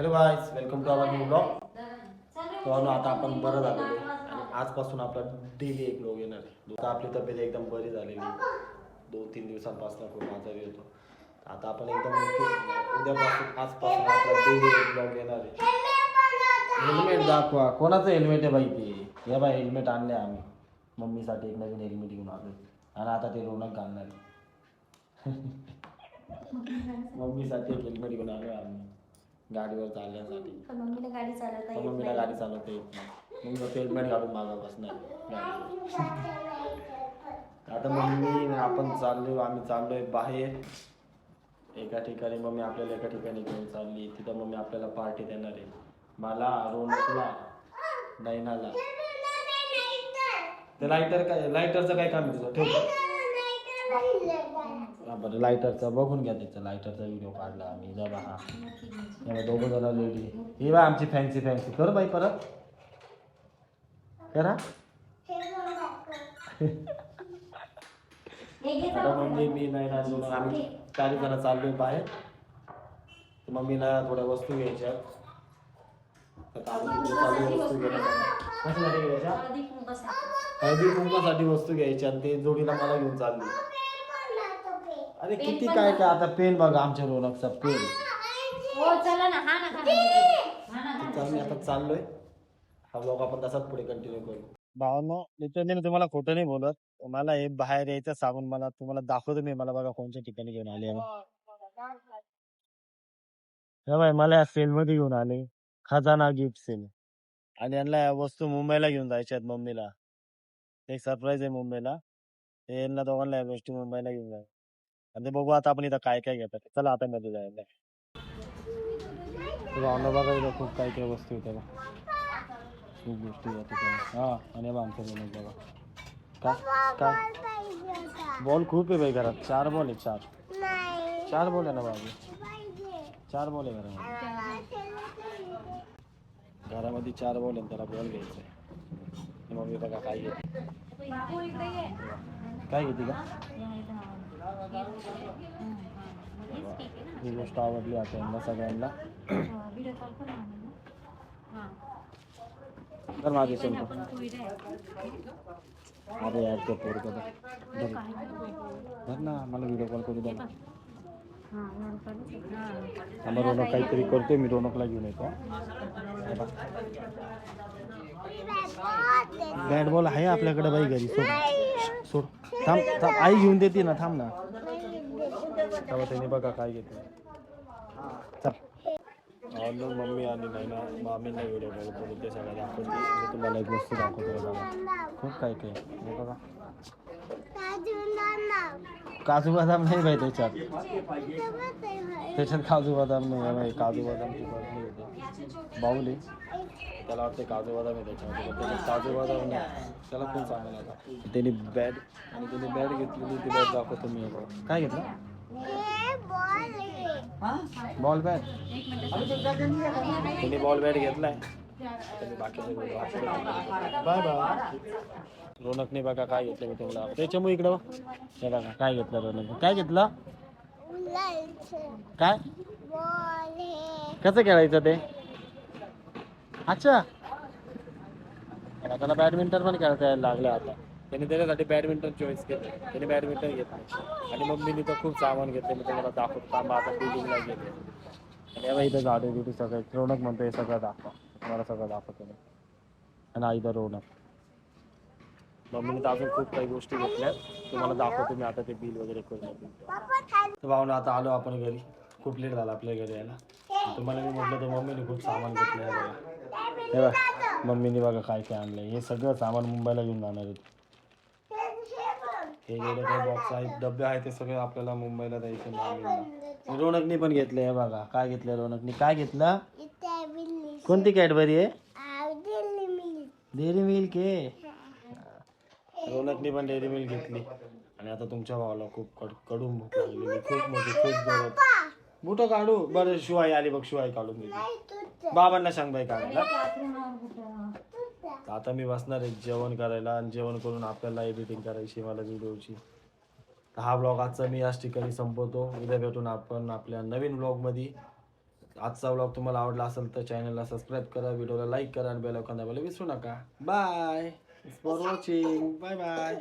Hello guys welcome to our new blog तो आता आपण बरं झालेलो आहे आणि आजपासून आपला डेली एक ब्लॉग येणार आहे. आता आपली तब्येत एकदम बरी झालेली. दोन तीन दिवसांपासून खूप आजारी होतो. आता आपण एकदम उद्यापासून आजपासून आपला डेली एक ब्लॉग येणार आहे. हेल्मेट दाखवा. कोणाचं हेल्मेट आहे बाई ते? या बाई हेल्मेट आणले आम्ही. मम्मीसाठी एक नवीन हेल्मेट घेऊन आलो आणि आता ते रोनक घालणार आहे. मम्मीसाठी एक हेल्मेट घेऊन आलो आम्ही. गाडीवर चालण्यासाठी. पण मम्मीला गाडी चालवता पण येत मम्मीला नाही. गाडी चालवता येत नाही. मग हेल्मेट घालून मागा बसणार आता मम्मी आणि आपण चाललोय आम्ही चाललोय बाहेर. एका ठिकाणी मम्मी आपल्याला एका ठिकाणी घेऊन चालली. तिथं मम्मी आपल्याला पार्टी देणार आहे. मला रोनकला नैनाला. ते लायटर काय लायटरचं काय काम आहे तुझं? ठेव. हा बरं लायटरचा बघून घ्या त्याचा लायटरचा व्हिडिओ काढला आम्ही जरा हा. तेव्हा दोघं जण लेडी ही बा आमची फॅन्सी फॅन्सी कर बाई परत. करा. आता मम्मी मी नाही ना दोन आम्ही चार जण चाललोय बाहेर. तर मम्मीला थोड्या वस्तू घ्यायच्या. वस्तू घ्यायच्या. हळदी कुंकासाठी वस्तू घ्यायच्या आणि ते जोडीला मला घेऊन चालली. अरे किती काय काय आता पेन बघा आमच्या रोनकचा पेन. हो चला ना हा ना हा ना. हा ना, हा ना. तर आम्ही आता चाललोय. हा ब्लॉग आपण तसाच पुढे कंटिन्यू करू. भावनो लिटरली मी तुम्हाला खोटं नाही बोलत. मला हे बाहेर यायचं साबून मला तुम्हाला दाखवतो मी. मला बघा कोणत्या ठिकाणी घेऊन आले हे बाय मला या सेल मध्ये घेऊन आले. खजाना गिफ्ट सेल आणि यांना या वस्तू मुंबईला घेऊन जायच्या आहेत मम्मीला. एक सरप्राईज आहे मुंबईला. ते यांना दोघांना या गोष्टी मुंबईला घेऊन जाय आणि बघू आता आपण इथं काय काय घेतात चला आता मध्ये जायला बघा इथं खूप काय काय वस्तू आहेत बघा खूप गोष्टी ठिकाणी हा। आणि बा आमच्या रूम बघा काय काय बॉल खूप आहे बाई घरात चार बॉल आहे चार। चार बॉल आहे ना बाबू चार बॉल आहे घरामध्ये घरामध्ये चार बॉल आहे त्याला बॉल घ्यायचा आहे मम्मी बघा काय घेते. काय घेते का हा. गोष्ट आवडली आता यांना सगळ्यांना हा, व्हिडिओ कॉल करू ना मग. हा. तर आहे. अरे यार ते. तो धर. ना मला व्हिडिओ कॉल करू द्या. आम्हाला रोनक काहीतरी करतोय मी रोनकला घेऊन येतो. बॅट बॉल आहे आपल्याकडे बाई घरी सोड सोड थांब थांब आई घेऊन देते ना थांब ना तेव्हा त्याने बघा काय घेते चल. मम्मी आणि नाही ना मामींना व्हिडिओ कॉल करून ते सगळं दाखवते मी तुम्हाला एक वस्तू दाखवतो बघा. खूप काय काय. हे बघा. काजू बदाम. नाही बाई त्याच्यात. त्याच्यात काजू बदाम नाही आहे बाई. काजू बदामची बदली होते बाहुली त्याला वाटते काजू बदाम आहे त्याच्यामध्ये त्याच्यात काजू बदाम नाही. त्याला पण चांगलं आता? त्यांनी बॅट आणि त्यांनी बॅट घेतलेली ती बॅट दाखवतो मी बघ. काय घेतलं? Ball bat. तिने बॉल बॅट घेतलाय. Bye bye. रोनकने बघा काय घेतलं मी तुम्हाला. त्याच्यामुळे इकडं हे बघा काय घेतलं रोनक काय घेतलं? काय? कसं खेळायचं ते? अच्छा. त्याला बॅडमिंटन पण खेळता यायला लागलं आता. त्याने त्याच्यासाठी बॅडमिंटन चॉईस केलं. त्याने बॅडमिंटन घेतलं. आणि मम्मीने तर खूप सामान घेतलं. मी तुम्हाला दाखवतो. थांबा आता बिल्डिंगला गेले. आणि आता इथं झाडे बिडे सगळं. रोनक म्हणतो हे सगळं दाखवा. तुम्हाला सगळं दाखवतो मी. आणि आई इथं रोनक. मम्मीने तर अजून खूप काही गोष्टी घेतल्या. तुम्हाला दाखवतो मी आता ते बिल वगैरे करून तर भावना आता आलो आपण घरी. खूप लेट झाला आपल्या घरी यायला. तुम्हाला मी म्हटलं तर मम्मीने खूप सामान घेतलं आहे बघा. हे बघा मम्मीने बघा काय काय आणलं हे सगळं सामान मुंबईला घेऊन जाणार आहे हे जेवढे काही बॉक्स आहेत डबे आहेत ते सगळे आपल्याला मुंबईला द्यायचे मम्मीला रोनकने पण घेतले हे बघा. काय घेतलं रोनकने? काय घेतलं? कोणती कॅडबरी आहे? डेअरी मिल्क आहे. रोनकने पण डेअरी मिल्क घेतली. आणि आता तुमच्या भावाला खूप कडकडून भूक लागलेली खूप मोठी खूप गरज बुटं काढू. बरं शिवाई आली बघ शिवाई काढून दिली बाबांना सांग बाई काढायला. तर आता मी बसणार आहे जेवण करायला आणि जेवण करून आपल्याला एडिटिंग करायची मला व्हिडिओची तर हा ब्लॉग आजचा मी याच ठिकाणी संपवतो. उद्या भेटून आपण आपल्या नवीन ब्लॉगमध्ये आजचा ब्लॉग तुम्हाला आवडला असेल तर चॅनलला सबस्क्राईब करा व्हिडिओला लाईक करा आणि बेलॉक दाबायला विसरू नका. Bye for watching bye bye